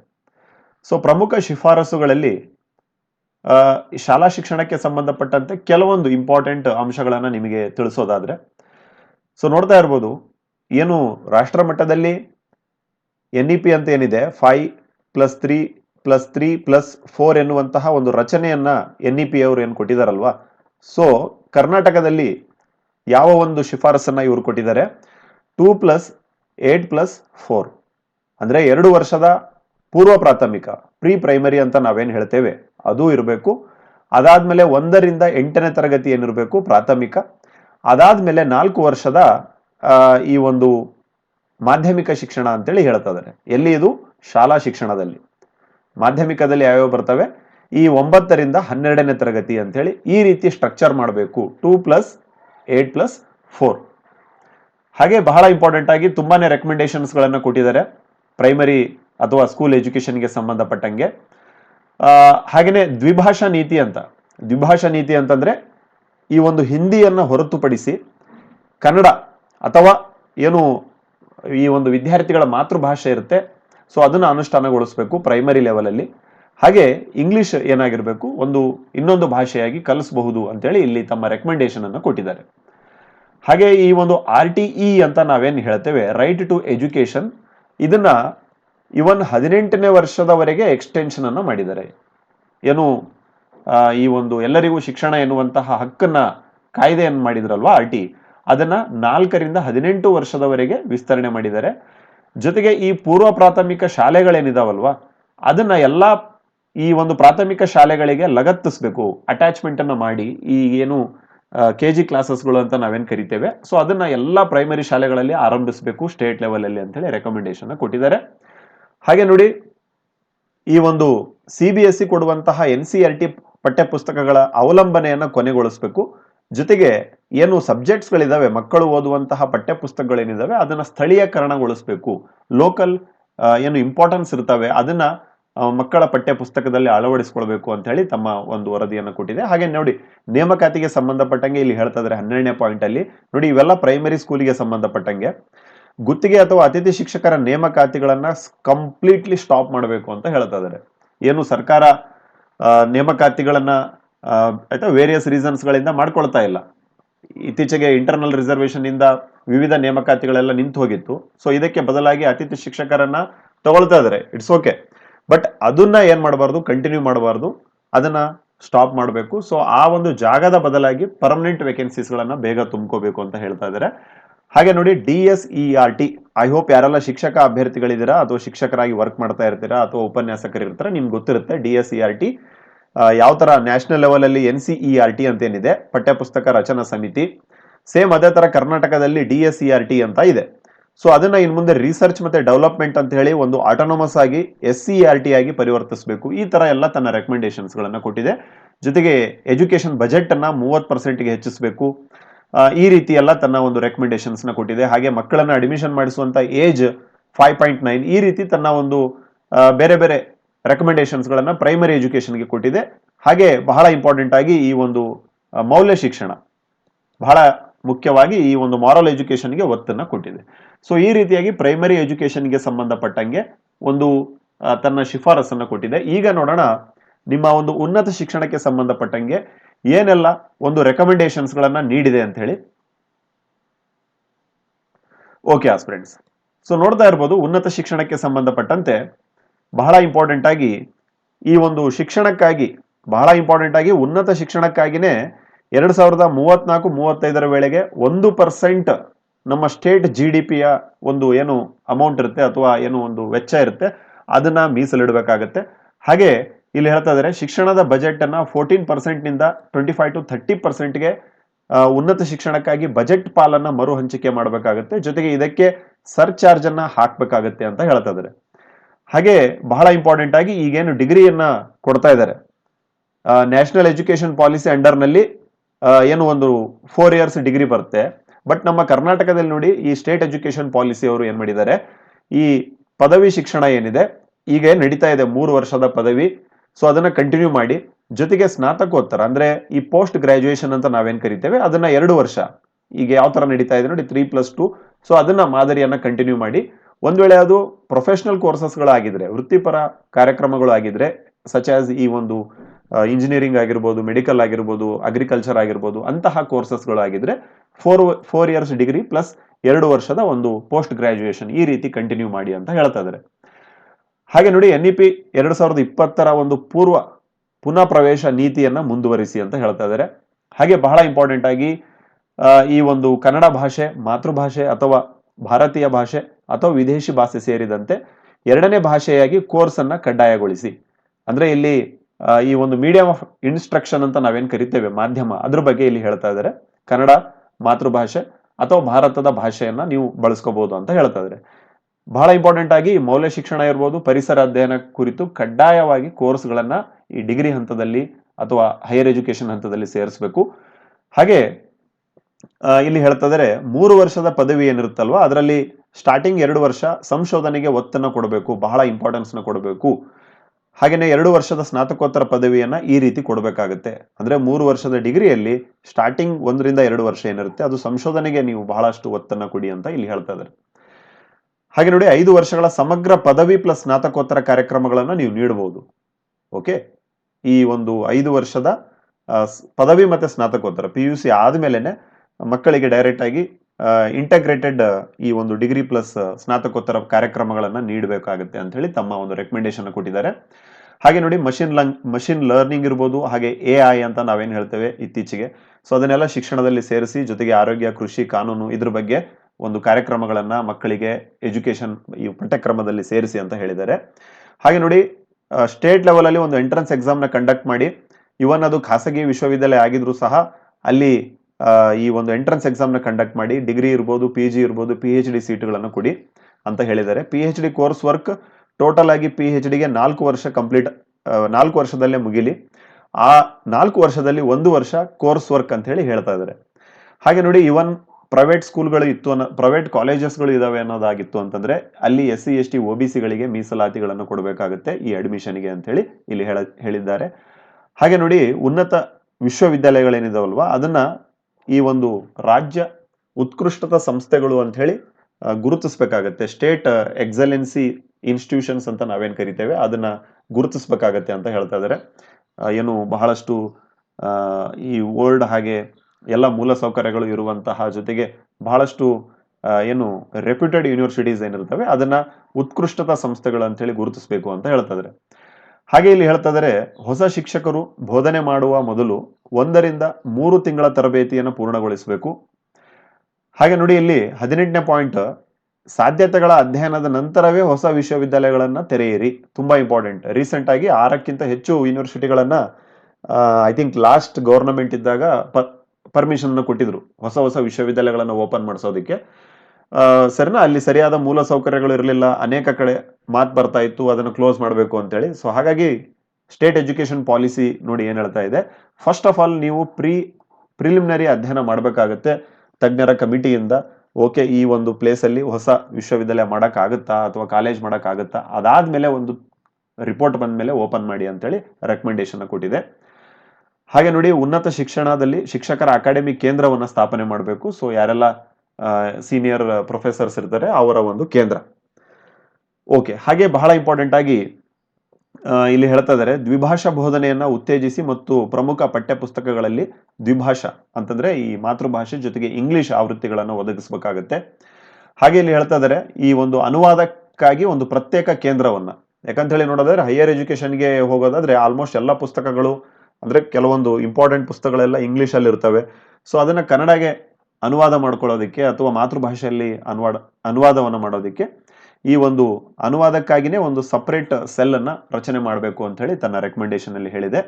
ಸೊ ಪ್ರಮುಖ ಶಿಫಾರಸುಗಳಲ್ಲಿ ಶಾಲಾ ಶಿಕ್ಷಣಕ್ಕೆ ಸಂಬಂಧಪಟ್ಟಂತೆ ಕೆಲವೊಂದು ಇಂಪಾರ್ಟೆಂಟ್ ಅಂಶಗಳನ್ನು ನಿಮಗೆ ತಿಳಿಸೋದಾದ್ರೆ ಸೊ ನೋಡ್ತಾ ಇರ್ಬೋದು, ಏನು ರಾಷ್ಟ್ರ ಮಟ್ಟದಲ್ಲಿ ಎನ್ ಇ ಪಿ ಅಂತ ಏನಿದೆ five plus three plus three plus four ಎನ್ನುವಂತಹ ಒಂದು ರಚನೆಯನ್ನ ಎನ್ ಇ ಪಿ ಅವರು ಏನು ಕೊಟ್ಟಿದಾರಲ್ವಾ? ಸೊ ಕರ್ನಾಟಕದಲ್ಲಿ ಯಾವ ಒಂದು ಶಿಫಾರಸನ್ನ ಇವರು ಕೊಟ್ಟಿದ್ದಾರೆ? Two plus eight plus four ಅಂದ್ರೆ ಎರಡು ವರ್ಷದ ಪೂರ್ವ ಪ್ರಾಥಮಿಕ ಪ್ರೀ ಪ್ರೈಮರಿ ಅಂತ ನಾವೇನು ಹೇಳ್ತೇವೆ, ಅದು ಇರಬೇಕು. ಅದಾದ್ಮೇಲೆ ಒಂದರಿಂದ ಎಂಟನೇ ತರಗತಿ ಏನಿರಬೇಕು, ಪ್ರಾಥಮಿಕ. ಅದಾದ್ಮೇಲೆ ನಾಲ್ಕು ವರ್ಷದ ಈ ಒಂದು ಮಾಧ್ಯಮಿಕ ಶಿಕ್ಷಣ ಅಂತೇಳಿ ಹೇಳ್ತಾ ಇದ್ದಾರೆ ಎಲ್ಲಿ ಇದು? ಶಾಲಾ ಶಿಕ್ಷಣದಲ್ಲಿ. ಮಾಧ್ಯಮಿಕದಲ್ಲಿ ಯಾವ್ಯಾವ ಬರ್ತವೆ? ಈ ಒಂಬತ್ತರಿಂದ ಹನ್ನೆರಡನೇ ತರಗತಿ ಅಂತೇಳಿ ಈ ರೀತಿ ಸ್ಟ್ರಕ್ಚರ್ ಮಾಡಬೇಕು. Two plus, eight plus, four. ಹಾಗೆ ಬಹಳ ಇಂಪಾರ್ಟೆಂಟ್ ಆಗಿ ತುಂಬಾನೇ ರೆಕಮೆಂಡೇಶನ್ಸ್ಗಳನ್ನು ಗಳನ್ನ ಕೊಟ್ಟಿದ್ದಾರೆ. ಪ್ರೈಮರಿ ಅಥವಾ ಸ್ಕೂಲ್ ಎಜುಕೇಶನ್ಗೆ ಸಂಬಂಧಪಟ್ಟಂಗೆ. ಹಾಗೆಯೇ ದ್ವಿಭಾಷಾ ನೀತಿ ಅಂತ. ದ್ವಿಭಾಷಾ ನೀತಿ ಅಂತಂದ್ರೆ ಈ ಒಂದು ಹಿಂದಿಯನ್ನ ಹೊರತುಪಡಿಸಿ ಕನ್ನಡ ಅಥವಾ ಏನು ಈ ಒಂದು ವಿದ್ಯಾರ್ಥಿಗಳ ಮಾತೃಭಾಷೆ ಇರುತ್ತೆ ಸೊ ಅದನ್ನ ಅನುಷ್ಠಾನಗೊಳಿಸಬೇಕು ಪ್ರೈಮರಿ ಲೆವೆಲಲ್ಲಿ ಹಾಗೆ ಇಂಗ್ಲಿಷ್ ಏನಾಗಿರಬೇಕು, ಒಂದು ಇನ್ನೊಂದು ಭಾಷೆಯಾಗಿ ಕಲಿಸಬಹುದು ಅಂತೇಳಿ ಇಲ್ಲಿ ತಮ್ಮ ರೆಕಮೆಂಡೇಶನ್ ಅನ್ನು ಕೊಟ್ಟಿದ್ದಾರೆ. ಹಾಗೆ ಈ ಒಂದು ಆರ್ ಟಿ ಇ ಅಂತ ನಾವೇನು ಹೇಳ್ತೇವೆ ರೈಟ್ ಟು ಎಜುಕೇಶನ್ ಇದನ್ನ ಇವನ್ ಹದಿನೆಂಟನೇ ವರ್ಷದವರೆಗೆ ಎಕ್ಸ್ಟೆನ್ಷನ್ ಅನ್ನು ಮಾಡಿದ್ದಾರೆ. ಏನು ಈ ಒಂದು ಎಲ್ಲರಿಗೂ ಶಿಕ್ಷಣ ಎನ್ನುವಂತಹ ಹಕ್ಕನ್ನ ಕಾಯ್ದೆಯನ್ನು ಮಾಡಿದ್ರಲ್ವಾ ಆರ್ ಟಿ ಅದನ್ನ ನಾಲ್ಕರಿಂದ ಹದಿನೆಂಟು ವರ್ಷದವರೆಗೆ ವಿಸ್ತರಣೆ ಮಾಡಿದ್ದಾರೆ. ಜೊತೆಗೆ ಈ ಪೂರ್ವ ಪ್ರಾಥಮಿಕ ಶಾಲೆಗಳೇನಿದಾವಲ್ವಾ? ಅದನ್ನ ಎಲ್ಲ ಈ ಒಂದು ಪ್ರಾಥಮಿಕ ಶಾಲೆಗಳಿಗೆ ಲಗತ್ತಿಸ್ಬೇಕು. ಅಟ್ಯಾಚ್ಮೆಂಟ್ ಅನ್ನ ಮಾಡಿ ಈ ಏನು ಕೆ ಜಿ ಕ್ಲಾಸಸ್ಗಳು ಅಂತ ನಾವೇನು ಕರಿತೇವೆ. ಸೊ ಅದನ್ನ ಎಲ್ಲ ಪ್ರೈಮರಿ ಶಾಲೆಗಳಲ್ಲಿ ಆರಂಭಿಸಬೇಕು ಸ್ಟೇಟ್ ಲೆವೆಲಲ್ಲಿ ಅಂತೇಳಿ ರೆಕಮೆಂಡೇಶನ್ ಕೊಟ್ಟಿದ್ದಾರೆ. ಹಾಗೆ ನೋಡಿ, ಈ ಒಂದು ಸಿ ಬಿ ಎಸ್ ಸಿ ಕೊಡುವಂತಹ ಎನ್ ಸಿ ಆರ್ ಟಿ ಪಠ್ಯಪುಸ್ತಕಗಳ ಅವಲಂಬನೆಯನ್ನ ಕೊನೆಗೊಳಿಸಬೇಕು. ಜೊತೆಗೆ ಏನು ಸಬ್ಜೆಕ್ಟ್ಸ್ಗಳಿದ್ದಾವೆ ಮಕ್ಕಳು ಓದುವಂತಹ ಪಠ್ಯ ಪುಸ್ತಕಗಳೇನಿದಾವೆ ಅದನ್ನ ಸ್ಥಳೀಯಕರಣಗೊಳಿಸಬೇಕು. ಲೋಕಲ್ ಏನು ಇಂಪಾರ್ಟೆನ್ಸ್ ಇರ್ತವೆ, ಅದನ್ನ ಮಕ್ಕಳ ಪಠ್ಯ ಪುಸ್ತಕದಲ್ಲಿ ಅಳವಡಿಸ್ಕೊಳ್ಬೇಕು ಅಂತ ಹೇಳಿ ತಮ್ಮ ಒಂದು ವರದಿಯನ್ನು ಕೊಟ್ಟಿದೆ. ಹಾಗೆ ನೋಡಿ, ನೇಮಕಾತಿಗೆ ಸಂಬಂಧಪಟ್ಟಂಗೆ ಇಲ್ಲಿ ಹೇಳ್ತಾ ಇದ್ದಾರೆ ಹನ್ನೆರಡನೇ ಪಾಯಿಂಟ್ ಅಲ್ಲಿ. ನೋಡಿ, ಇವೆಲ್ಲ ಪ್ರೈಮರಿ ಸ್ಕೂಲಿಗೆ ಸಂಬಂಧಪಟ್ಟಂಗೆ. ಗುತ್ತಿಗೆ ಅಥವಾ ಅತಿಥಿ ಶಿಕ್ಷಕರ ನೇಮಕಾತಿಗಳನ್ನ ಕಂಪ್ಲೀಟ್ಲಿ ಸ್ಟಾಪ್ ಮಾಡಬೇಕು ಅಂತ ಹೇಳ್ತಾ ಇದ್ದಾರೆ ಏನು ಸರ್ಕಾರ ನೇಮಕಾತಿಗಳನ್ನ ಆಯ್ತಾ ವೇರಿಯಸ್ ರೀಸನ್ಸ್ ಗಳಿಂದ ಮಾಡ್ಕೊಳ್ತಾ ಇಲ್ಲ. ಇತ್ತೀಚೆಗೆ ಇಂಟರ್ನಲ್ ರಿಸರ್ವೇಷನ್ ಇಂದ ವಿವಿಧ ನೇಮಕಾತಿಗಳೆಲ್ಲ ನಿಂತು ಹೋಗಿತ್ತು. ಸೊ ಇದಕ್ಕೆ ಬದಲಾಗಿ ಅತಿಥಿ ಶಿಕ್ಷಕರನ್ನ ತಗೊಳ್ತಾ ಇದ್ದಾರೆ ಇಟ್ಸ್ ಓಕೆ ಬಟ್ ಅದನ್ನ ಏನ್ ಮಾಡಬಾರ್ದು? ಕಂಟಿನ್ಯೂ ಮಾಡಬಾರ್ದು. ಅದನ್ನ ಸ್ಟಾಪ್ ಮಾಡಬೇಕು. ಸೊ ಆ ಒಂದು ಜಾಗದ ಬದಲಾಗಿ ಪರ್ಮನೆಂಟ್ ವೇಕೆನ್ಸೀಸ್ಗಳನ್ನ ಬೇಗ ತುಂಬ್ಕೋಬೇಕು ಅಂತ ಹೇಳ್ತಾ ಇದ್ದಾರೆ ಹಾಗೆ ನೋಡಿ D S E R T I hope ಯಾರೆಲ್ಲ ಶಿಕ್ಷಕ ಅಭ್ಯರ್ಥಿಗಳಿದ್ದೀರಾ ಅಥವಾ ಶಿಕ್ಷಕರಾಗಿ ವರ್ಕ್ ಮಾಡ್ತಾ ಇರ್ತೀರಾ ಅಥವಾ ಉಪನ್ಯಾಸಕರು ಇರ್ತೀರಾ ನಿಮ್ಗೆ ಗೊತ್ತಿರುತ್ತೆ D S E R T ಯಾವ ಥರ ನ್ಯಾಷನಲ್ ಲೆವೆಲಲ್ಲಿ N C E R T ಅಂತ ಏನಿದೆ ಪಠ್ಯಪುಸ್ತಕ ರಚನಾ ಸಮಿತಿ, ಸೇಮ್ ಅದೇ ಥರ ಕರ್ನಾಟಕದಲ್ಲಿ D S E R T ಅಂತ ಇದೆ. ಸೊ ಅದನ್ನ ಇನ್ನು ಮುಂದೆ ರಿಸರ್ಚ್ ಮತ್ತೆ ಡೆವಲಪ್ಮೆಂಟ್ ಅಂತ ಹೇಳಿ ಒಂದು ಆಟೋನಮಸ್ ಆಗಿ ಎಸ್ ಸಿ ಆರ್ ಟಿ ಆಗಿ ಪರಿವರ್ತಿಸಬೇಕು. ಈ ತರ ಎಲ್ಲ ತನ್ನ ರೆಕಮೆಂಡೇಶನ್ಸ್ಗಳನ್ನು ಗಳನ್ನ ಕೊಟ್ಟಿದೆ. ಜೊತೆಗೆ ಎಜುಕೇಶನ್ ಬಜೆಟ್ ಅನ್ನ ಮೂವತ್ತು ಪರ್ಸೆಂಟ್ಗೆ ಹೆಚ್ಚಿಸಬೇಕು. ಈ ರೀತಿ ಎಲ್ಲ ತನ್ನ ಒಂದು ರೆಕಮೆಂಡೇಶನ್ಸ್ನ ಕೊಟ್ಟಿದೆ. ಹಾಗೆ ಮಕ್ಕಳನ್ನ ಅಡ್ಮಿಷನ್ ಮಾಡಿಸುವಂತ ಏಜ್ ಫೈವ್ ಪಾಯಿಂಟ್ ನೈನ್ ಈ ರೀತಿ ತನ್ನ ಒಂದು ಬೇರೆ ಬೇರೆ ರೆಕಮೆಂಡೇಶನ್ಸ್ ಗಳನ್ನ ಪ್ರೈಮರಿ ಎಜುಕೇಶನ್ಗೆ ಕೊಟ್ಟಿದೆ. ಹಾಗೆ ಬಹಳ ಇಂಪಾರ್ಟೆಂಟ್ ಆಗಿ ಈ ಒಂದು ಮೌಲ್ಯ ಶಿಕ್ಷಣ ಬಹಳ ಮುಖ್ಯವಾಗಿ ಈ ಒಂದು ಮಾರಲ್ ಎಜುಕೇಶನ್ಗೆ ಒತ್ತನ್ನ ಕೊಟ್ಟಿದೆ. ಸೊ ಈ ರೀತಿಯಾಗಿ ಪ್ರೈಮರಿ ಎಜುಕೇಶನ್ಗೆ ಸಂಬಂಧಪಟ್ಟಂಗೆ ಒಂದು ತನ್ನ ಶಿಫಾರಸನ್ನ ಕೊಟ್ಟಿದೆ. ಈಗ ನೋಡೋಣ, ನಿಮ್ಮ ಒಂದು ಉನ್ನತ ಶಿಕ್ಷಣಕ್ಕೆ ಸಂಬಂಧಪಟ್ಟಂಗೆ ಏನೆಲ್ಲ ಒಂದು ರೆಕಮೆಂಡೇಶನ್ಸ್ ಗಳನ್ನ ನೀಡಿದೆ ಅಂತ ಹೇಳಿ. ಓಕೆ ಆಸ್ಪಿರೆಂಟ್ಸ್ ಸೊ ನೋಡ್ತಾ ಇರ್ಬೋದು, ಉನ್ನತ ಶಿಕ್ಷಣಕ್ಕೆ ಸಂಬಂಧಪಟ್ಟಂತೆ ಬಹಳ ಇಂಪಾರ್ಟೆಂಟ್ ಆಗಿ ಈ ಒಂದು ಶಿಕ್ಷಣಕ್ಕಾಗಿ, ಬಹಳ ಇಂಪಾರ್ಟೆಂಟ್ ಆಗಿ ಉನ್ನತ ಶಿಕ್ಷಣಕ್ಕಾಗಿನೇ ಎರಡ್ ಸಾವಿರದ ಮೂವತ್ನಾಲ್ಕು, ಮೂವತ್ತೈದರ ವೇಳೆಗೆ ಒಂದು ಪರ್ಸೆಂಟ್ ನಮ್ಮ ಸ್ಟೇಟ್ ಜಿ ಡಿ ಪಿಯ ಒಂದು ಏನು ಅಮೌಂಟ್ ಇರುತ್ತೆ ಅಥವಾ ಏನು ಒಂದು ವೆಚ್ಚ ಇರುತ್ತೆ, ಅದನ್ನ ಮೀಸಲಿಡಬೇಕಾಗತ್ತೆ. ಹಾಗೆ ಇಲ್ಲಿ ಹೇಳ್ತಾ ಇದ್ದಾರೆ ಶಿಕ್ಷಣದ ಬಜೆಟ್ ಅನ್ನ ಫೋರ್ಟೀನ್ ಪರ್ಸೆಂಟ್ನಿಂದ ಟ್ವೆಂಟಿ ಫೈವ್ ಟು ಥರ್ಟಿ ಪರ್ಸೆಂಟ್ಗೆ ಉನ್ನತ ಶಿಕ್ಷಣಕ್ಕಾಗಿ ಬಜೆಟ್ ಪಾಲನ್ನ ಮರು ಹಂಚಿಕೆ ಮಾಡಬೇಕಾಗುತ್ತೆ. ಜೊತೆಗೆ ಇದಕ್ಕೆ ಸರ್ಚಾರ್ಜ್ ಅನ್ನ ಹಾಕ್ಬೇಕಾಗತ್ತೆ ಅಂತ ಹೇಳ್ತಾ ಇದ್ದಾರೆ ಹಾಗೆ ಬಹಳ ಇಂಪಾರ್ಟೆಂಟ್ ಆಗಿ ಈಗೇನು ಡಿಗ್ರಿಯನ್ನ ಕೊಡ್ತಾ ಇದ್ದಾರೆ. ನ್ಯಾಷನಲ್ ಎಜುಕೇಶನ್ ಪಾಲಿಸಿ ಅಂಡರ್ನಲ್ಲಿ ಏನು ಒಂದು ಫೋರ್ ಇಯರ್ಸ್ ಡಿಗ್ರಿ ಬರುತ್ತೆ. ಬಟ್ ನಮ್ಮ ಕರ್ನಾಟಕದಲ್ಲಿ ನೋಡಿ ಈ ಸ್ಟೇಟ್ ಎಜುಕೇಶನ್ ಪಾಲಿಸಿ ಅವರು ಏನು ಮಾಡಿದ್ದಾರೆ? ಈ ಪದವಿ ಶಿಕ್ಷಣ ಏನಿದೆ? ಈಗ ಏನ್ ನಡೀತಾ ಇದೆ? ಮೂರು ವರ್ಷದ ಪದವಿ. ಸೊ ಅದನ್ನ ಕಂಟಿನ್ಯೂ ಮಾಡಿ, ಜೊತೆಗೆ ಸ್ನಾತಕೋತ್ತರ, ಅಂದ್ರೆ ಈ ಪೋಸ್ಟ್ ಗ್ರಾಜುಯೇಷನ್ ಅಂತ ನಾವೇನು ಕರಿತೇವೆ? ಅದನ್ನ ಎರಡು ವರ್ಷ. ಈಗ ಯಾವ ತರ ನಡೀತಾ ಇದೆ ನೋಡಿ ತ್ರೀ ಪ್ಲಸ್ ಟು ಸೊ ಅದನ್ನ ಮಾದರಿಯನ್ನ ಕಂಟಿನ್ಯೂ ಮಾಡಿ ಒಂದ್ ವೇಳೆ ಅದು ಪ್ರೊಫೆಷ್ನಲ್ ಕೋರ್ಸಸ್ಗಳಾಗಿದ್ರೆ ವೃತ್ತಿಪರ ಕಾರ್ಯಕ್ರಮಗಳು ಆಗಿದ್ರೆ ಸಚ್ ಆಸ್ ಈ ಒಂದು ಇಂಜಿನಿಯರಿಂಗ್ ಆಗಿರ್ಬೋದು ಮೆಡಿಕಲ್ ಆಗಿರ್ಬೋದು ಅಗ್ರಿಕಲ್ಚರ್ ಆಗಿರ್ಬೋದು, ಅಂತಹ ಕೋರ್ಸಸ್ಗಳು ಆಗಿದ್ರೆ four four years degree plus ಎರಡು ವರ್ಷದ ಒಂದು ಪೋಸ್ಟ್ ಗ್ರ್ಯಾಜುಯೇಷನ್ ಈ ರೀತಿ ಕಂಟಿನ್ಯೂ ಮಾಡಿ ಅಂತ ಹೇಳ್ತಾ ಇದ್ದಾರೆ ಹಾಗೆ ನೋಡಿ ಎನ್ ಇ ಪಿ ಎರಡು ಸಾವಿರದ ಇಪ್ಪತ್ತರ ಒಂದು ಪೂರ್ವ ಪುನಃ ಪ್ರವೇಶ ನೀತಿಯನ್ನ ಮುಂದುವರಿಸಿ ಅಂತ ಹೇಳ್ತಾ ಇದ್ದಾರೆ ಹಾಗೆ ಬಹಳ ಇಂಪಾರ್ಟೆಂಟ್ ಆಗಿ ಈ ಒಂದು ಕನ್ನಡ ಭಾಷೆ, ಮಾತೃಭಾಷೆ ಅಥವಾ ಭಾರತೀಯ ಭಾಷೆ ಅಥವಾ ವಿದೇಶಿ ಭಾಷೆ ಸೇರಿದಂತೆ ಎರಡನೇ ಭಾಷೆಯಾಗಿ ಕೋರ್ಸನ್ನು ಕಡ್ಡಾಯಗೊಳಿಸಿ. ಅಂದ್ರೆ ಇಲ್ಲಿ ಈ ಒಂದು ಮೀಡಿಯಂ ಆಫ್ ಇನ್ಸ್ಟ್ರಕ್ಷನ್ ಅಂತ ನಾವೇನು ಕರಿತೇವೆ? ಮಾಧ್ಯಮ. ಅದ್ರ ಬಗ್ಗೆ ಇಲ್ಲಿ ಹೇಳ್ತಾ ಇದ್ದಾರೆ ಕನ್ನಡ ಮಾತೃಭಾಷೆ ಅಥವಾ ಭಾರತದ ಭಾಷೆಯನ್ನ ನೀವು ಬಳಸ್ಕೋಬಹುದು ಅಂತ ಹೇಳ್ತಾ ಇದ್ದಾರೆ ಬಹಳ ಇಂಪಾರ್ಟೆಂಟ್ ಆಗಿ ಮೌಲ್ಯ ಶಿಕ್ಷಣ ಇರ್ಬೋದು, ಪರಿಸರ ಅಧ್ಯಯನ ಕುರಿತು ಕಡ್ಡಾಯವಾಗಿ ಕೋರ್ಸ್ಗಳನ್ನ ಈ ಡಿಗ್ರಿ ಹಂತದಲ್ಲಿ ಅಥವಾ ಹೈಯರ್ ಎಜುಕೇಶನ್ ಹಂತದಲ್ಲಿ ಸೇರಿಸಬೇಕು. ಹಾಗೆ ಇಲ್ಲಿ ಹೇಳ್ತಾ ಇದ್ದಾರೆ ಮೂರು ವರ್ಷದ ಪದವಿ ಏನಿರುತ್ತಲ್ವ, ಅದರಲ್ಲಿ ಸ್ಟಾರ್ಟಿಂಗ್ ಎರಡು ವರ್ಷ ಸಂಶೋಧನೆಗೆ ಒತ್ತನ್ನ ಕೊಡಬೇಕು, ಬಹಳ ಇಂಪಾರ್ಟೆನ್ಸ್ನ ಕೊಡಬೇಕು. ಹಾಗೇನೆ ಎರಡು ವರ್ಷದ ಸ್ನಾತಕೋತ್ತರ ಪದವಿಯನ್ನ ಈ ರೀತಿ ಕೊಡಬೇಕಾಗುತ್ತೆ. ಅಂದ್ರೆ ಮೂರು ವರ್ಷದ ಡಿಗ್ರಿಯಲ್ಲಿ ಸ್ಟಾರ್ಟಿಂಗ್ ಒಂದರಿಂದ ಎರಡು ವರ್ಷ ಏನಿರುತ್ತೆ, ಅದು ಸಂಶೋಧನೆಗೆ ನೀವು ಬಹಳಷ್ಟು ಒತ್ತನ್ನ ಕೊಡಿ ಅಂತ ಇಲ್ಲಿ ಹೇಳ್ತಾ ಇದ್ದಾರೆ. ಹಾಗೆ ನೋಡಿ, ಐದು ವರ್ಷಗಳ ಸಮಗ್ರ ಪದವಿ ಪ್ಲಸ್ ಸ್ನಾತಕೋತ್ತರ ಕಾರ್ಯಕ್ರಮಗಳನ್ನು ನೀವು ನೀಡಬಹುದು ಓಕೆ ಈ ಒಂದು ಐದು ವರ್ಷದ ಪದವಿ ಮತ್ತೆ ಸ್ನಾತಕೋತ್ತರ ಪಿ ಯು ಸಿ ಆದ್ಮೇಲೆನೆ ಮಕ್ಕಳಿಗೆ ಡೈರೆಕ್ಟ್ ಆಗಿ ಇಂಟಗ್ರೇಟೆಡ್ ಈ ಒಂದು ಡಿಗ್ರಿ ಪ್ಲಸ್ ಸ್ನಾತಕೋತ್ತರ ಕಾರ್ಯಕ್ರಮಗಳನ್ನು ನೀಡಬೇಕಾಗುತ್ತೆ ಅಂತ ಹೇಳಿ ತಮ್ಮ ಒಂದು ರೆಕಮೆಂಡೇಶನ್ ಕೊಟ್ಟಿದ್ದಾರೆ. ಹಾಗೆ ನೋಡಿ ಮಷಿನ್ ಲಂಗ್ ಮಷಿನ್ ಲರ್ನಿಂಗ್ ಇರ್ಬೋದು, ಹಾಗೆ ಎ ಐ ಅಂತ ನಾವೇನು ಹೇಳ್ತೇವೆ ಇತ್ತೀಚೆಗೆ. ಸೊ ಅದನ್ನೆಲ್ಲ ಶಿಕ್ಷಣದಲ್ಲಿ ಸೇರಿಸಿ, ಜೊತೆಗೆ ಆರೋಗ್ಯ, ಕೃಷಿ, ಕಾನೂನು ಇದ್ರ ಬಗ್ಗೆ ಒಂದು ಕಾರ್ಯಕ್ರಮಗಳನ್ನು ಮಕ್ಕಳಿಗೆ ಎಜುಕೇಷನ್ ಈ ಪಠ್ಯಕ್ರಮದಲ್ಲಿ ಸೇರಿಸಿ ಅಂತ ಹೇಳಿದ್ದಾರೆ. ಹಾಗೆ ನೋಡಿ ಸ್ಟೇಟ್ ಲೆವೆಲಲ್ಲಿ ಒಂದು ಎಂಟ್ರೆನ್ಸ್ ಎಕ್ಸಾಮ್ನ ಕಂಡಕ್ಟ್ ಮಾಡಿ ಇವನ್ ಅದು ಖಾಸಗಿ ವಿಶ್ವವಿದ್ಯಾಲಯ ಆಗಿದ್ರು ಸಹ ಅಲ್ಲಿ ಈ ಒಂದು ಎಂಟ್ರೆನ್ಸ್ ಎಕ್ಸಾಮ್ನ ಕಂಡಕ್ಟ್ ಮಾಡಿ ಡಿಗ್ರಿ ಇರ್ಬೋದು ಪಿ ಜಿ ಇರ್ಬೋದು ಪಿ ಎಚ್ ಡಿ ಸೀಟ್ಗಳನ್ನು ಕೊಡಿ ಅಂತ ಹೇಳಿದ್ದಾರೆ. P H D course work total ಆಗಿ ಪಿ ಎಚ್ ಡಿಗೆ ನಾಲ್ಕು ವರ್ಷ ಕಂಪ್ಲೀಟ್ ನಾಲ್ಕು ವರ್ಷದಲ್ಲೇ ಮುಗಿಲಿ. ಆ ನಾಲ್ಕು ವರ್ಷದಲ್ಲಿ ಒಂದು ವರ್ಷ ಕೋರ್ಸ್ ವರ್ಕ್ ಅಂತ ಹೇಳಿ ಹೇಳ್ತಾ ಇದ್ದಾರೆ. ಹಾಗೆ ನೋಡಿ ಇವನ್ ಪ್ರೈವೇಟ್ ಸ್ಕೂಲ್ಗಳು ಇತ್ತು ಅನ್ನೋ ಪ್ರೈವೇಟ್ ಕಾಲೇಜಸ್ಗಳು ಇದಾವೆ ಅನ್ನೋದಾಗಿತ್ತು ಅಂತಂದ್ರೆ ಅಲ್ಲಿ S C S T O B ಸಿಗಳಿಗೆ ಮೀಸಲಾತಿಗಳನ್ನು ಕೊಡಬೇಕಾಗುತ್ತೆ ಈ ಅಡ್ಮಿಷನ್ಗೆ ಅಂತ ಹೇಳಿ ಇಲ್ಲಿ ಹೇಳ, ಹೇಳಿದ್ದಾರೆ. ಹಾಗೆ ನೋಡಿ, ಉನ್ನತ ವಿಶ್ವವಿದ್ಯಾಲಯಗಳೇನಿದಾವಲ್ವಾ, ಅದನ್ನ ಈ ಒಂದು ರಾಜ್ಯ ಉತ್ಕೃಷ್ಟತ ಸಂಸ್ಥೆಗಳು ಅಂತ ಹೇಳಿ ಗುರುತಿಸ್ಬೇಕಾಗತ್ತೆ. ಸ್ಟೇಟ್ ಎಕ್ಸಲೆನ್ಸಿ ಇನ್ಸ್ಟಿಟ್ಯೂಷನ್ಸ್ ಅಂತ ನಾವೇನು ಕರಿತೇವೆ, ಅದನ್ನ ಗುರುತಿಸ್ಬೇಕಾಗತ್ತೆ ಅಂತ ಹೇಳ್ತಾ ಇದ್ದಾರೆ ಏನು ಬಹಳಷ್ಟು ಈ ವರ್ಲ್ಡ್ ಹಾಗೆ ಎಲ್ಲ ಮೂಲ ಸೌಕರ್ಯಗಳು ಇರುವಂತಹ ಜೊತೆಗೆ ಬಹಳಷ್ಟು ಏನು ರೆಪ್ಯೂಟೆಡ್ ಯೂನಿವರ್ಸಿಟೀಸ್ ಏನಿರ್ತವೆ, ಅದನ್ನ ಉತ್ಕೃಷ್ಟತಾ ಸಂಸ್ಥೆಗಳು ಅಂತ ಹೇಳಿ ಗುರುತಿಸಬೇಕು ಅಂತ ಹೇಳ್ತಾ ಇದ್ದಾರೆ ಹಾಗೆ ಇಲ್ಲಿ ಹೇಳ್ತಾ ಇದ್ದಾರೆ, ಹೊಸ ಶಿಕ್ಷಕರು ಬೋಧನೆ ಮಾಡುವ ಮೊದಲು ಒಂದರಿಂದ ಮೂರು ತಿಂಗಳ ತರಬೇತಿಯನ್ನು ಪೂರ್ಣಗೊಳಿಸಬೇಕು. ಹಾಗೆ ನೋಡಿ ಇಲ್ಲಿ ಹದಿನೆಂಟನೇ ಪಾಯಿಂಟ್, ಸಾಧ್ಯತೆಗಳ ಅಧ್ಯಯನದ ನಂತರವೇ ಹೊಸ ವಿಶ್ವವಿದ್ಯಾಲಯಗಳನ್ನು ತೆರೆಯಿರಿ. ತುಂಬಾ ಇಂಪಾರ್ಟೆಂಟ್. ರೀಸೆಂಟ್ ಆಗಿ ಆರಕ್ಕಿಂತ ಹೆಚ್ಚು ಯೂನಿವರ್ಸಿಟಿಗಳನ್ನ ಐ ಥಿಂಕ್ ಲಾಸ್ಟ್ ಗವರ್ನಮೆಂಟ್ ಇದ್ದಾಗ ಪರ್ಮಿಷನ್ ಕೊಟ್ಟಿದ್ರು. ಹೊಸ ಹೊಸ ವಿಶ್ವವಿದ್ಯಾಲಯಗಳನ್ನು ಓಪನ್ ಮಾಡಿಸೋದಕ್ಕೆ. ಸರಿನಾ? ಅಲ್ಲಿ ಸರಿಯಾದ ಮೂಲ ಸೌಕರ್ಯಗಳು ಇರಲಿಲ್ಲ. ಅನೇಕ ಕಡೆ ಮಾತು ಬರ್ತಾ ಇತ್ತು. ಅದನ್ನು ಕ್ಲೋಸ್ ಮಾಡಬೇಕು ಅಂತೇಳಿ. ಸೊ ಹಾಗಾಗಿ ಸ್ಟೇಟ್ ಎಜುಕೇಷನ್ ಪಾಲಿಸಿ ನೋಡಿ ಏನು ಹೇಳ್ತಾ ಇದೆ. ಫಸ್ಟ್ ಆಫ್ ಆಲ್ ನೀವು ಪ್ರೀ ಪ್ರಿಲಿಮಿನರಿ ಅಧ್ಯಯನ ಮಾಡಬೇಕಾಗತ್ತೆ. ತಜ್ಞರ ಕಮಿಟಿಯಿಂದ ಓಕೆ ಈ ಒಂದು ಪ್ಲೇಸಲ್ಲಿ ಹೊಸ ವಿಶ್ವವಿದ್ಯಾಲಯ ಮಾಡೋಕ್ಕಾಗುತ್ತಾ? ಅಥವಾ ಕಾಲೇಜ್ ಮಾಡೋಕ್ಕಾಗುತ್ತಾ? ಅದಾದ್ಮೇಲೆ ಒಂದು ರಿಪೋರ್ಟ್ ಬಂದ ಮೇಲೆ ಓಪನ್ ಮಾಡಿ ಅಂತೇಳಿ ರೆಕಮೆಂಡೇಶನ್ ಕೊಟ್ಟಿದೆ. ಹಾಗೆ ನೋಡಿ, ಉನ್ನತ ಶಿಕ್ಷಣದಲ್ಲಿ ಶಿಕ್ಷಕರ ಅಕಾಡೆಮಿ ಕೇಂದ್ರವನ್ನು ಸ್ಥಾಪನೆ ಮಾಡಬೇಕು. ಸೊ ಯಾರೆಲ್ಲ ಸೀನಿಯರ್ ಪ್ರೊಫೆಸರ್ಸ್ ಇರ್ತಾರೆ, ಅವರ ಒಂದು ಕೇಂದ್ರ. ಓಕೆ ಹಾಗೆ ಬಹಳ ಇಂಪಾರ್ಟೆಂಟ್ ಆಗಿ ಇಲ್ಲಿ ಹೇಳ್ತಾ ಇದ್ದಾರೆ ದ್ವಿಭಾಷಾ ಬೋಧನೆಯನ್ನ ಉತ್ತೇಜಿಸಿ ಮತ್ತು ಪ್ರಮುಖ ಪಠ್ಯ ಪುಸ್ತಕಗಳಲ್ಲಿ ದ್ವಿಭಾಷಾ ಅಂತಂದ್ರೆ ಈ ಮಾತೃಭಾಷೆ ಜೊತೆಗೆ ಇಂಗ್ಲಿಷ್ ಆವೃತ್ತಿಗಳನ್ನು ಒದಗಿಸಬೇಕಾಗತ್ತೆ. ಹಾಗೆ ಇಲ್ಲಿ ಹೇಳ್ತಾ ಇದ್ದಾರೆ ಈ ಒಂದು ಅನುವಾದಕ್ಕಾಗಿ ಒಂದು ಪ್ರತ್ಯೇಕ ಕೇಂದ್ರವನ್ನ. ಯಾಕಂತ ಹೇಳಿ ನೋಡೋದಾದ್ರೆ ಹೈಯರ್ ಎಜುಕೇಶನ್ಗೆ ಹೋಗೋದಾದ್ರೆ ಆಲ್ಮೋಸ್ಟ್ ಎಲ್ಲ ಪುಸ್ತಕಗಳು, ಅಂದ್ರೆ ಕೆಲವೊಂದು ಇಂಪಾರ್ಟೆಂಟ್ ಪುಸ್ತಕಗಳೆಲ್ಲ ಇಂಗ್ಲಿಷ್ ಅಲ್ಲಿ ಇರ್ತವೆ ಸೊ ಅದನ್ನ ಕನ್ನಡಗೆ ಅನುವಾದ ಮಾಡ್ಕೊಳ್ಳೋದಕ್ಕೆ ಅಥವಾ ಮಾತೃಭಾಷೆಯಲ್ಲಿ ಅನುವಾದ ಅನುವಾದವನ್ನು ಮಾಡೋದಕ್ಕೆ ಈ ಒಂದು ಅನುವಾದಕ್ಕಾಗಿನೇ ಒಂದು ಸಪ್ರೇಟ್ ಸೆಲ್ ಅನ್ನ ರಚನೆ ಮಾಡಬೇಕು ಅಂತ ಹೇಳಿ ತನ್ನ ರೆಕಮೆಂಡೇಶನ್ ಅಲ್ಲಿ ಹೇಳಿದೆ.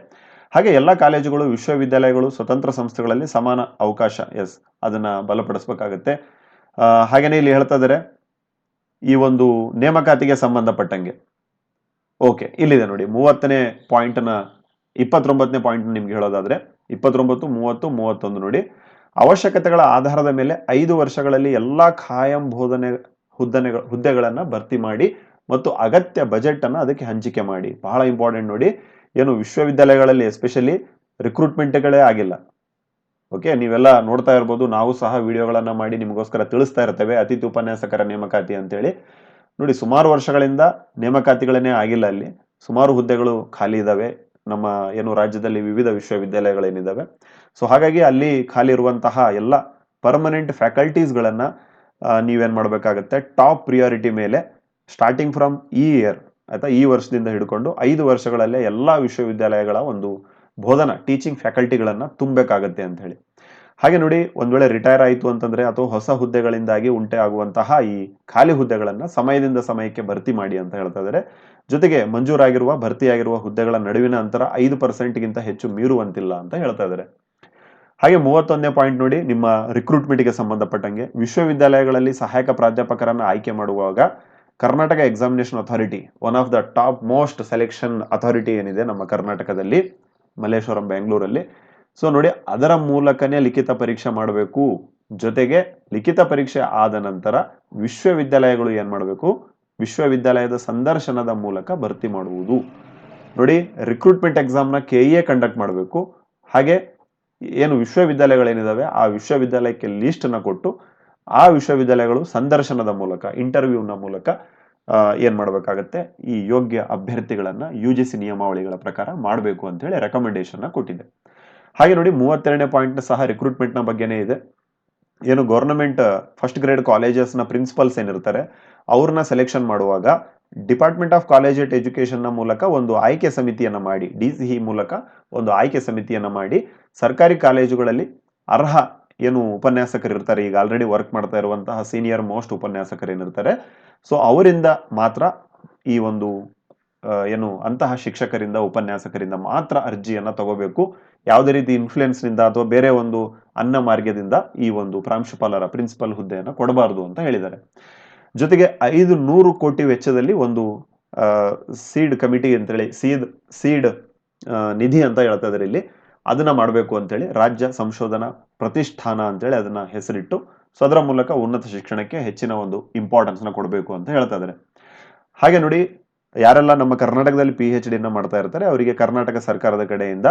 ಹಾಗೆ ಎಲ್ಲ ಕಾಲೇಜುಗಳು, ವಿಶ್ವವಿದ್ಯಾಲಯಗಳು, ಸ್ವತಂತ್ರ ಸಂಸ್ಥೆಗಳಲ್ಲಿ ಸಮಾನ ಅವಕಾಶ ಎಸ್ ಅದನ್ನ ಬಲಪಡಿಸಬೇಕಾಗತ್ತೆ. ಹಾಗೆಯೇ ಇಲ್ಲಿ ಹೇಳ್ತಾ ಇದ್ದಾರೆ ಈ ಒಂದು ನೇಮಕಾತಿಗೆ ಸಂಬಂಧಪಟ್ಟಂಗೆ. ಓಕೆ ಇಲ್ಲಿದೆ ನೋಡಿ, ಮೂವತ್ತನೇ ಪಾಯಿಂಟನ್ನು ಇಪ್ಪತ್ತೊಂಬತ್ತನೇ ಪಾಯಿಂಟ್ ನಿಮ್ಗೆ ಹೇಳೋದಾದ್ರೆ, ಇಪ್ಪತ್ತೊಂಬತ್ತು, ಮೂವತ್ತು, ಮೂವತ್ತೊಂದು ನೋಡಿ. ಅವಶ್ಯಕತೆಗಳ ಆಧಾರದ ಮೇಲೆ ಐದು ವರ್ಷಗಳಲ್ಲಿ ಎಲ್ಲ ಖಾಯಂ ಬೋಧನೆ ಹುದ್ದೆಗಳ ಹುದ್ದೆಗಳನ್ನು ಭರ್ತಿ ಮಾಡಿ ಮತ್ತು ಅಗತ್ಯ ಬಜೆಟ್ ಅನ್ನು ಅದಕ್ಕೆ ಹಂಚಿಕೆ ಮಾಡಿ. ಬಹಳ ಇಂಪಾರ್ಟೆಂಟ್ ನೋಡಿ. ಏನು ವಿಶ್ವವಿದ್ಯಾಲಯಗಳಲ್ಲಿ ಎಸ್ಪೆಷಲಿ ರಿಕ್ರೂಟ್ಮೆಂಟ್ಗಳೇ ಆಗಿಲ್ಲ. ಓಕೆ, ನೀವೆಲ್ಲ ನೋಡ್ತಾ ಇರ್ಬೋದು. ನಾವು ಸಹ ವಿಡಿಯೋಗಳನ್ನು ಮಾಡಿ ನಿಮಗೋಸ್ಕರ ತಿಳಿಸ್ತಾ ಇರ್ತೇವೆ. ಅತಿಥಿ ಉಪನ್ಯಾಸಕರ ನೇಮಕಾತಿ ಅಂತೇಳಿ. ನೋಡಿ, ಸುಮಾರು ವರ್ಷಗಳಿಂದ ನೇಮಕಾತಿಗಳನ್ನೇ ಆಗಿಲ್ಲ ಅಲ್ಲಿ. ಸುಮಾರು ಹುದ್ದೆಗಳು ಖಾಲಿ ಇದ್ದಾವೆ ನಮ್ಮ ಏನು ರಾಜ್ಯದಲ್ಲಿ ವಿವಿಧ ವಿಶ್ವವಿದ್ಯಾಲಯಗಳೇನಿದ್ದಾವೆ ಸೊ ಹಾಗಾಗಿ ಅಲ್ಲಿ ಖಾಲಿ ಇರುವಂತಹ ಎಲ್ಲ ಪರ್ಮನೆಂಟ್ ಫ್ಯಾಕಲ್ಟೀಸ್ಗಳನ್ನು ನೀವೇನು ಮಾಡಬೇಕಾಗತ್ತೆ? ಟಾಪ್ ಪ್ರಿಯಾರಿಟಿ ಮೇಲೆ ಸ್ಟಾರ್ಟಿಂಗ್ ಫ್ರಮ್ ಈ ಇಯರ್ ಆಯಿತಾ? ಈ ವರ್ಷದಿಂದ ಹಿಡ್ಕೊಂಡು ಐದು ವರ್ಷಗಳಲ್ಲೇ ಎಲ್ಲ ವಿಶ್ವವಿದ್ಯಾಲಯಗಳ ಒಂದು ಬೋಧನಾ ಟೀಚಿಂಗ್ ಫ್ಯಾಕಲ್ಟಿಗಳನ್ನು ತುಂಬಬೇಕಾಗತ್ತೆ ಅಂತ ಹೇಳಿ. ಹಾಗೆ ನೋಡಿ, ಒಂದು ವೇಳೆ ರಿಟೈರ್ ಆಯಿತು ಅಂತಂದರೆ ಅಥವಾ ಹೊಸ ಹುದ್ದೆಗಳಿಂದಾಗಿ ಉಂಟೆ ಆಗುವಂತಹ ಈ ಖಾಲಿ ಹುದ್ದೆಗಳನ್ನು ಸಮಯದಿಂದ ಸಮಯಕ್ಕೆ ಭರ್ತಿ ಮಾಡಿ ಅಂತ ಹೇಳ್ತಾ ಇದ್ದಾರೆ ಜೊತೆಗೆ ಮಂಜೂರಾಗಿರುವ, ಭರ್ತಿಯಾಗಿರುವ ಹುದ್ದೆಗಳ ನಡುವಿನ ಅಂತರ ಐದು ಪರ್ಸೆಂಟ್ಗಿಂತ ಹೆಚ್ಚು ಮೀರುವಂತಿಲ್ಲ ಅಂತ ಹೇಳ್ತಾ ಇದ್ದಾರೆ ಹಾಗೆ ಮೂವತ್ತೊಂದನೇ ಪಾಯಿಂಟ್ ನೋಡಿ ನಿಮ್ಮ ರಿಕ್ರೂಟ್ಮೆಂಟ್ಗೆ ಸಂಬಂಧಪಟ್ಟಂಗೆ ವಿಶ್ವವಿದ್ಯಾಲಯಗಳಲ್ಲಿ ಸಹಾಯಕ ಪ್ರಾಧ್ಯಾಪಕರನ್ನು ಆಯ್ಕೆ ಮಾಡುವಾಗ Karnataka examination authority one of the top most selection authority ಏನಿದೆ ನಮ್ಮ ಕರ್ನಾಟಕದಲ್ಲಿ, ಮಲ್ಲೇಶ್ವರಂ, ಬೆಂಗಳೂರಲ್ಲಿ. ಸೊ ನೋಡಿ, ಅದರ ಮೂಲಕನೇ ಲಿಖಿತ ಪರೀಕ್ಷೆ ಮಾಡಬೇಕು. ಜೊತೆಗೆ ಲಿಖಿತ ಪರೀಕ್ಷೆ ಆದ ನಂತರ ವಿಶ್ವವಿದ್ಯಾಲಯಗಳು ಏನು ಮಾಡಬೇಕು? ವಿಶ್ವವಿದ್ಯಾಲಯದ ಸಂದರ್ಶನದ ಮೂಲಕ ಭರ್ತಿ ಮಾಡುವುದು. ನೋಡಿ ರಿಕ್ರೂಟ್ಮೆಂಟ್ ಎಕ್ಸಾಮ್ನ ಕೆ ಎ ಕಂಡಕ್ಟ್ ಮಾಡಬೇಕು. ಹಾಗೆ ಏನು ವಿಶ್ವವಿದ್ಯಾಲಯಗಳೇನಿದ್ದಾವೆ ಆ ವಿಶ್ವವಿದ್ಯಾಲಯಕ್ಕೆ ಲೀಸ್ಟನ್ನು ಕೊಟ್ಟು, ಆ ವಿಶ್ವವಿದ್ಯಾಲಯಗಳು ಸಂದರ್ಶನದ ಮೂಲಕ ಇಂಟರ್ವ್ಯೂನ ಮೂಲಕ ಏನು ಮಾಡಬೇಕಾಗತ್ತೆ? ಈ ಯೋಗ್ಯ ಅಭ್ಯರ್ಥಿಗಳನ್ನು ಯು ಜಿ ಸಿ ನಿಯಮಾವಳಿಗಳ ಪ್ರಕಾರ ಮಾಡಬೇಕು ಅಂತ ಹೇಳಿ ರೆಕಮೆಂಡೇಶನ್ನ ಕೊಟ್ಟಿದೆ. ಹಾಗೆ ನೋಡಿ, ಮೂವತ್ತೆರಡನೇ ಪಾಯಿಂಟ್ನ ಸಹ ರಿಕ್ರೂಟ್ಮೆಂಟ್ನ ಬಗ್ಗೆನೇ ಇದೆ. ಏನು ಗೌರ್ನಮೆಂಟ್ ಫಸ್ಟ್ ಗ್ರೇಡ್ ಕಾಲೇಜಸ್ನ ಪ್ರಿನ್ಸಿಪಲ್ಸ್ ಏನಿರ್ತಾರೆ, ಅವ್ರನ್ನ ಸೆಲೆಕ್ಷನ್ ಮಾಡುವಾಗ ಡಿಪಾರ್ಟ್ಮೆಂಟ್ ಆಫ್ ಕಾಲೇಜ್ ಎಜುಕೇಶನ್ನ ಮೂಲಕ ಒಂದು ಆಯ್ಕೆ ಸಮಿತಿಯನ್ನ ಮಾಡಿ ಡಿ ಸಿ ಮೂಲಕ ಒಂದು ಆಯ್ಕೆ ಸಮಿತಿಯನ್ನ ಮಾಡಿ ಸರ್ಕಾರಿ ಕಾಲೇಜುಗಳಲ್ಲಿ ಅರ್ಹ ಏನು ಉಪನ್ಯಾಸಕರು ಇರ್ತಾರೆ, ಈಗ ಆಲ್ರೆಡಿ ವರ್ಕ್ ಮಾಡ್ತಾ ಇರುವಂತಹ ಸೀನಿಯರ್ ಮೋಸ್ಟ್ ಉಪನ್ಯಾಸಕರು ಏನಿರ್ತಾರೆ ಸೊ ಅವರಿಂದ ಮಾತ್ರ ಈ ಒಂದು ಏನು, ಅಂತಹ ಶಿಕ್ಷಕರಿಂದ, ಉಪನ್ಯಾಸಕರಿಂದ ಮಾತ್ರ ಅರ್ಜಿಯನ್ನು ತಗೋಬೇಕು. ಯಾವುದೇ ರೀತಿ ಇನ್ಫ್ಲುಯೆನ್ಸ್ನಿಂದ ಅಥವಾ ಬೇರೆ ಒಂದು ಅನ್ನ ಮಾರ್ಗದಿಂದ ಈ ಒಂದು ಪ್ರಾಂಶುಪಾಲರ ಪ್ರಿನ್ಸಿಪಲ್ ಹುದ್ದೆಯನ್ನು ಕೊಡಬಾರದು ಅಂತ ಹೇಳಿದ್ದಾರೆ. ಜೊತೆಗೆ ಐದು ನೂರು ಕೋಟಿ ವೆಚ್ಚದಲ್ಲಿ ಒಂದು ಸೀಡ್ ಕಮಿಟಿ ಅಂತೇಳಿ ಸೀದ್ ಸೀಡ್ ನಿಧಿ ಅಂತ ಹೇಳ್ತಾ ಇದ್ದಾರೆ ಇಲ್ಲಿ. ಅದನ್ನ ಮಾಡಬೇಕು ಅಂತೇಳಿ ರಾಜ್ಯ ಸಂಶೋಧನಾ ಪ್ರತಿಷ್ಠಾನ ಅಂತೇಳಿ ಅದನ್ನ ಹೆಸರಿಟ್ಟು, ಸೊ ಅದರ ಮೂಲಕ ಉನ್ನತ ಶಿಕ್ಷಣಕ್ಕೆ ಹೆಚ್ಚಿನ ಒಂದು ಇಂಪಾರ್ಟೆನ್ಸ್ನ ಕೊಡಬೇಕು ಅಂತ ಹೇಳ್ತಾ ಇದ್ದಾರೆ ಹಾಗೆ ನೋಡಿ ಯಾರೆಲ್ಲ ನಮ್ಮ ಕರ್ನಾಟಕದಲ್ಲಿ ಪಿ ಎಚ್ ಡಿನ ಮಾಡ್ತಾ ಇರ್ತಾರೆ, ಅವರಿಗೆ ಕರ್ನಾಟಕ ಸರ್ಕಾರದ ಕಡೆಯಿಂದ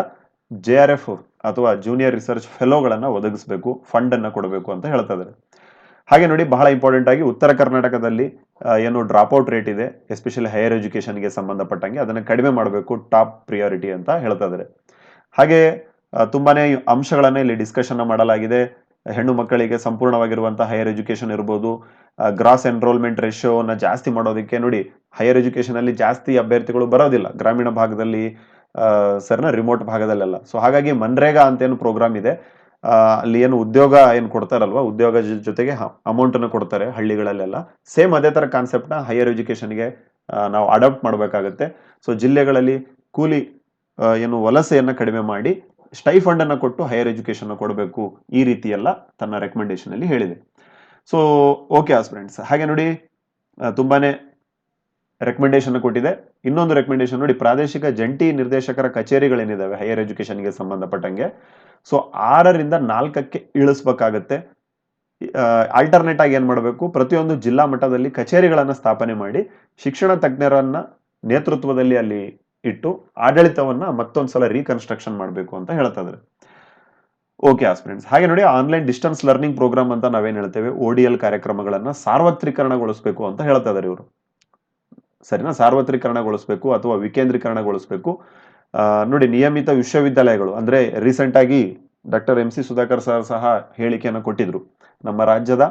ಜೆ ಆರ್ ಎಫ್ ಅಥವಾ ಜೂನಿಯರ್ ರಿಸರ್ಚ್ ಫೆಲೋಗಳನ್ನು ಒದಗಿಸಬೇಕು ಫಂಡ್ ಅನ್ನ ಕೊಡಬೇಕು ಅಂತ ಹೇಳ್ತಾ ಇದ್ದಾರೆ. ಹಾಗೆ ನೋಡಿ, ಬಹಳ ಇಂಪಾರ್ಟೆಂಟ್ ಆಗಿ ಉತ್ತರ ಕರ್ನಾಟಕದಲ್ಲಿ ಏನು ಡ್ರಾಪ್ ಔಟ್ ರೇಟ್ ಇದೆ ಎಸ್ಪೆಷಲಿ ಹೈಯರ್ ಎಜುಕೇಶನ್ಗೆ ಸಂಬಂಧಪಟ್ಟಂಗೆ, ಅದನ್ನ ಕಡಿಮೆ ಮಾಡಬೇಕು ಟಾಪ್ ಪ್ರಿಯಾರಿಟಿ ಅಂತ ಹೇಳ್ತಾ ಇದ್ದಾರೆ. ಹಾಗೆ ತುಂಬಾ ತುಂಬಾನೇ ಅಂಶಗಳನ್ನ ಇಲ್ಲಿ ಡಿಸ್ಕಷನ್ ಮಾಡಲಾಗಿದೆ. ಹೆಣ್ಣು ಮಕ್ಕಳಿಗೆ ಸಂಪೂರ್ಣವಾಗಿರುವಂಥ ಹೈಯರ್ ಎಜುಕೇಶನ್ ಇರ್ಬೋದು ಗ್ರಾಸ್ ಎನ್ರೋಲ್ಮೆಂಟ್ ರೇಷಿಯೋನ ಜಾಸ್ತಿ ಮಾಡೋದಕ್ಕೆ ನೋಡಿ ಹೈಯರ್ ಎಜುಕೇಶನ್ ಅಲ್ಲಿ ಜಾಸ್ತಿ ಅಭ್ಯರ್ಥಿಗಳು ಬರೋದಿಲ್ಲ. ಗ್ರಾಮೀಣ ಭಾಗದಲ್ಲಿ ಸರ್ನ ರಿಮೋಟ್ ಭಾಗದಲ್ಲೆಲ್ಲ. ಸೊ ಹಾಗಾಗಿ ಮನ್ರೇಗಾ ಅಂತ ಏನು ಪ್ರೋಗ್ರಾಮ್ ಇದೆ ಅಲ್ಲಿ ಏನು ಉದ್ಯೋಗ ಏನು ಕೊಡ್ತಾರಲ್ವಾ, ಉದ್ಯೋಗ ಜೊತೆಗೆ ಅಮೌಂಟ್ ಅನ್ನು ಕೊಡ್ತಾರೆ ಹಳ್ಳಿಗಳಲ್ಲೆಲ್ಲ. ಸೇಮ್ ಅದೇ ತರ ಕಾನ್ಸೆಪ್ಟ್ನ ಹೈಯರ್ ಎಜುಕೇಷನ್ಗೆ ನಾವು ಅಡಾಪ್ಟ್ ಮಾಡಬೇಕಾಗುತ್ತೆ. ಸೊ ಜಿಲ್ಲೆಗಳಲ್ಲಿ ಕೂಲಿ ಏನು ವಲಸೆಯನ್ನು ಕಡಿಮೆ ಮಾಡಿ ಸ್ಟೈಫಂಡ್ ಅನ್ನು ಕೊಟ್ಟು ಹೈಯರ್ ಎಜುಕೇಶನ್ ಕೊಡಬೇಕು ಈ ರೀತಿ ತನ್ನ ರೆಕಮೆಂಡೇಶನ್ ಅಲ್ಲಿ ಹೇಳಿದೆ. ಸೊ ಓಕೆ ಫ್ರೆಂಡ್ಸ್ ಹಾಗೆ ನೋಡಿ ತುಂಬಾನೇ ರೆಕಮೆಂಡೇಶನ್ ಕೊಟ್ಟಿದೆ. ಇನ್ನೊಂದು ರೆಕಮೆಂಡೇಶನ್ ನೋಡಿ, ಪ್ರಾದೇಶಿಕ ಜಂಟಿ ನಿರ್ದೇಶಕರ ಕಚೇರಿಗಳೇನಿದಾವೆ ಹೈಯರ್ ಎಜುಕೇಶನ್ಗೆ ಸಂಬಂಧಪಟ್ಟಂಗೆ. ಸೊ ಆರರಿಂದ ನಾಲ್ಕಕ್ಕೆ ಇಳಿಸ್ಬೇಕಾಗತ್ತೆ. ಆಲ್ಟರ್ನೇಟ್ ಆಗಿ ಏನು ಮಾಡಬೇಕು? ಪ್ರತಿಯೊಂದು ಜಿಲ್ಲಾ ಮಟ್ಟದಲ್ಲಿ ಕಚೇರಿಗಳನ್ನು ಸ್ಥಾಪನೆ ಮಾಡಿ, ಶಿಕ್ಷಣ ತಜ್ಞರನ್ನ ನೇತೃತ್ವದಲ್ಲಿ ಅಲ್ಲಿ ಇಟ್ಟು ಆಡಳಿತವನ್ನ ಮತ್ತೊಂದ್ಸಲ ರೀಕನ್ಸ್ಟ್ರಕ್ಷನ್ ಮಾಡಬೇಕು ಅಂತ ಹೇಳ್ತಾ ಇದ್ದಾರೆ ಓಕೆ ಆಸ್ಪಿರೆಂಟ್ಸ್ ಹಾಗೆ ನೋಡಿ ಆನ್ಲೈನ್ ಡಿಸ್ಟೆನ್ಸ್ ಲರ್ನಿಂಗ್ ಪ್ರೋಗ್ರಾಮ್ ಅಂತ ನಾವೇನು ಹೇಳ್ತೇವೆ? ಓಡಿಎಲ್ ಕಾರ್ಯಕ್ರಮಗಳನ್ನ ಸಾರ್ವತ್ರೀಕರಣಗೊಳಿಸಬೇಕು ಅಂತ ಹೇಳ್ತಾ ಇದ್ದಾರೆ ಇವರು. ಸರಿನಾ? ಸಾರ್ವತ್ರೀಕರಣಗೊಳಿಸಬೇಕು ಅಥವಾ ವಿಕೇಂದ್ರೀಕರಣಗೊಳಿಸಬೇಕು? ನೋಡಿ, ನಿಯಮಿತ ವಿಶ್ವವಿದ್ಯಾಲಯಗಳು, ಅಂದ್ರೆ ರೀಸೆಂಟ್ ಆಗಿ doctor M C Sudhakar sir ಸಹ ಹೇಳಿಕೆಯನ್ನು ಕೊಟ್ಟಿದ್ರು. ನಮ್ಮ ರಾಜ್ಯದ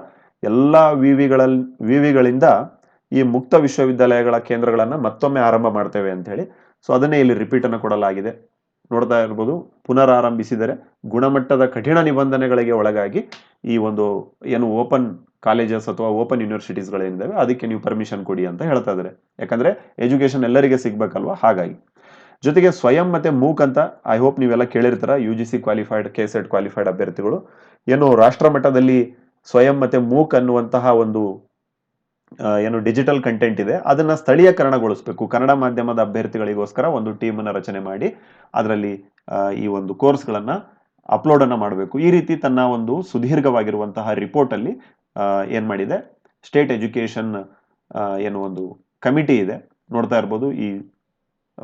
ಎಲ್ಲಾ ವಿವಿಗಳಲ್ಲಿ ವಿವಿಗಳಿಂದ ಈ ಮುಕ್ತ ವಿಶ್ವವಿದ್ಯಾಲಯಗಳ ಕೇಂದ್ರಗಳನ್ನು ಮತ್ತೊಮ್ಮೆ ಆರಂಭ ಮಾಡ್ತೇವೆ ಅಂತ ಹೇಳಿ ಸೊ ಅದನ್ನೇ ಇಲ್ಲಿ ರಿಪೀಟ್ ಅನ್ನು ಕೊಡಲಾಗಿದೆ. ನೋಡ್ತಾ ಇರ್ಬೋದು, ಪುನರಾರಂಭಿಸಿದರೆ ಗುಣಮಟ್ಟದ ಕಠಿಣ ನಿಬಂಧನೆಗಳಿಗೆ ಒಳಗಾಗಿ ಈ ಒಂದು ಏನು ಓಪನ್ ಕಾಲೇಜಸ್ ಅಥವಾ ಓಪನ್ ಯೂನಿವರ್ಸಿಟೀಸ್ಗಳೇನಿದ್ದಾವೆ ಅದಕ್ಕೆ ನೀವು ಪರ್ಮಿಷನ್ ಕೊಡಿ ಅಂತ ಹೇಳ್ತಾ ಇದ್ದಾರೆ. ಯಾಕಂದ್ರೆ ಎಜುಕೇಶನ್ ಎಲ್ಲರಿಗೆ ಸಿಗಬೇಕಲ್ವ? ಹಾಗಾಗಿ. ಜೊತೆಗೆ ಸ್ವಯಂ ಮತ್ತೆ ಮೂಕ್ ಅಂತ ಐ ಹೋಪ್ ನೀವೆಲ್ಲ ಕೇಳಿರ್ತಾರ U G C qualified K SET qualified ಅಭ್ಯರ್ಥಿಗಳು. ಏನು ರಾಷ್ಟ್ರಮಟ್ಟದಲ್ಲಿ ಸ್ವಯಂ ಮತ್ತೆ ಮೂಕ್ ಅನ್ನುವಂತಹ ಒಂದು ಏನು ಡಿಜಿಟಲ್ ಕಂಟೆಂಟ್ ಇದೆ ಅದನ್ನ ಸ್ಥಳೀಯಕರಣಗೊಳಿಸಬೇಕು. ಕನ್ನಡ ಮಾಧ್ಯಮದ ಅಭ್ಯರ್ಥಿಗಳಿಗೋಸ್ಕರ ಒಂದು ಟೀಮನ್ನು ರಚನೆ ಮಾಡಿ ಅದರಲ್ಲಿ ಈ ಒಂದು ಕೋರ್ಸ್ಗಳನ್ನು ಅಪ್ಲೋಡ್ ಅನ್ನ ಮಾಡಬೇಕು. ಈ ರೀತಿ ತನ್ನ ಒಂದು ಸುದೀರ್ಘವಾಗಿರುವಂತಹ ರಿಪೋರ್ಟ್ ಅಲ್ಲಿ ಆ, ಏನ್ ಮಾಡಿದೆ? ಸ್ಟೇಟ್ ಎಜುಕೇಶನ್ ಏನು ಒಂದು ಕಮಿಟಿ ಇದೆ. ನೋಡ್ತಾ ಇರ್ಬೋದು ಈ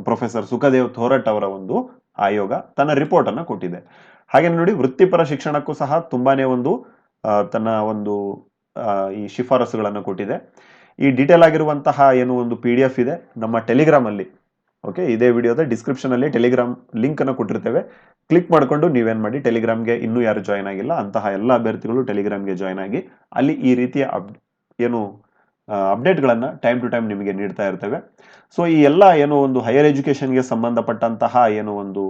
ಪ್ರೊಫೆಸರ್ ಸುಖದೇವ್ ಥೋರಟ್ ಅವರ ಒಂದು ಆಯೋಗ ತನ್ನ ರಿಪೋರ್ಟ್ ಅನ್ನ ಕೊಟ್ಟಿದೆ. ಹಾಗೆ ನೋಡಿ ವೃತ್ತಿಪರ ಶಿಕ್ಷಣಕ್ಕೂ ಸಹ ತುಂಬಾನೇ ಒಂದು ತನ್ನ ಒಂದು ಈ ಶಿಫಾರಸುಗಳನ್ನು ಕೊಟ್ಟಿದೆ. ಈ ಡೀಟೇಲ್ ಆಗಿರುವಂತಹ ಏನು ಒಂದು ಪಿ ಡಿ ಎಫ್ ಇದೆ, ನಮ್ಮ ಟೆಲಿಗ್ರಾಮ್ ಅಲ್ಲಿ ಓಕೆ ಇದೇ ವಿಡಿಯೋದ ಡಿಸ್ಕ್ರಿಪ್ಷನ್ ಅಲ್ಲಿ ಟೆಲಿಗ್ರಾಮ್ ಲಿಂಕ್ ಅನ್ನು ಕೊಟ್ಟಿರ್ತೇವೆ. ಕ್ಲಿಕ್ ಮಾಡಿಕೊಂಡು ನೀವೇನು ಮಾಡಿ ಟೆಲಿಗ್ರಾಮ್ಗೆ ಇನ್ನೂ ಯಾರು ಜಾಯ್ನ್ ಆಗಿಲ್ಲ, ಅಂತಹ ಎಲ್ಲ ಅಭ್ಯರ್ಥಿಗಳು ಟೆಲಿಗ್ರಾಮ್ಗೆ ಜಾಯ್ನ್ ಆಗಿ ಅಲ್ಲಿ ಈ ರೀತಿಯ ಅಪ್, ಏನು ಅಪ್ಡೇಟ್ಗಳನ್ನು ಟೈಮ್ ಟು ಟೈಮ್ ನಿಮಗೆ ನೀಡ್ತಾ ಇರ್ತೇವೆ. ಸೊ ಈ ಎಲ್ಲ ಏನು ಒಂದು ಹೈಯರ್ ಎಜುಕೇಶನ್ಗೆ ಸಂಬಂಧಪಟ್ಟಂತಹ ಏನು ಒಂದು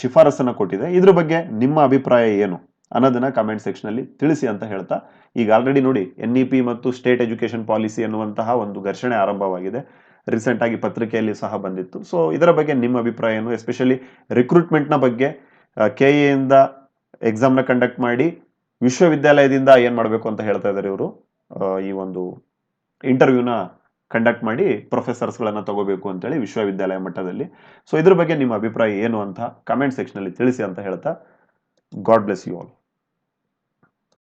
ಶಿಫಾರಸನ್ನ ಕೊಟ್ಟಿದೆ. ಇದ್ರ ಬಗ್ಗೆ ನಿಮ್ಮ ಅಭಿಪ್ರಾಯ ಏನು? ಅನ್ನೋದನ್ನ ಕಮೆಂಟ್ ಸೆಕ್ಷನ್ ಅಲ್ಲಿ ತಿಳಿಸಿ ಅಂತ ಹೇಳ್ತಾ, ಈಗ ಆಲ್ರೆಡಿ ನೋಡಿ ಎನ್ ಇ ಪಿ ಮತ್ತು ಸ್ಟೇಟ್ ಎಜುಕೇಷನ್ ಪಾಲಿಸಿ ಅನ್ನುವಂತಹ ಒಂದು ಘರ್ಷಣೆ ಆರಂಭವಾಗಿದೆ. ರೀಸೆಂಟ್ ಆಗಿ ಪತ್ರಿಕೆಯಲ್ಲಿ ಸಹ ಬಂದಿತ್ತು. ಸೊ ಇದರ ಬಗ್ಗೆ ನಿಮ್ಮ ಅಭಿಪ್ರಾಯ ಏನು ಎಸ್ಪೆಷಲಿ ರಿಕ್ರೂಟ್ಮೆಂಟ್ನ ಬಗ್ಗೆ ಕೆ ಇಂದ ಎಕ್ಸಾಮ್ನ ಕಂಡಕ್ಟ್ ಮಾಡಿ ವಿಶ್ವವಿದ್ಯಾಲಯದಿಂದ ಏನು ಮಾಡಬೇಕು ಅಂತ ಹೇಳ್ತಾ ಇದ್ದಾರೆ ಇವರು? ಈ ಒಂದು ಇಂಟರ್ವ್ಯೂನ ಕಂಡಕ್ಟ್ ಮಾಡಿ ಪ್ರೊಫೆಸರ್ಸ್ಗಳನ್ನು ತಗೋಬೇಕು ಅಂತೇಳಿ ವಿಶ್ವವಿದ್ಯಾಲಯ ಮಟ್ಟದಲ್ಲಿ. ಸೊ ಇದ್ರ ಬಗ್ಗೆ ನಿಮ್ಮ ಅಭಿಪ್ರಾಯ ಏನು ಅಂತ ಕಮೆಂಟ್ ಸೆಕ್ಷನ್ ಅಲ್ಲಿ ತಿಳಿಸಿ ಅಂತ ಹೇಳ್ತಾ ಗಾಡ್ ಬ್ಲೆಸ್ ಯು ಆಲ್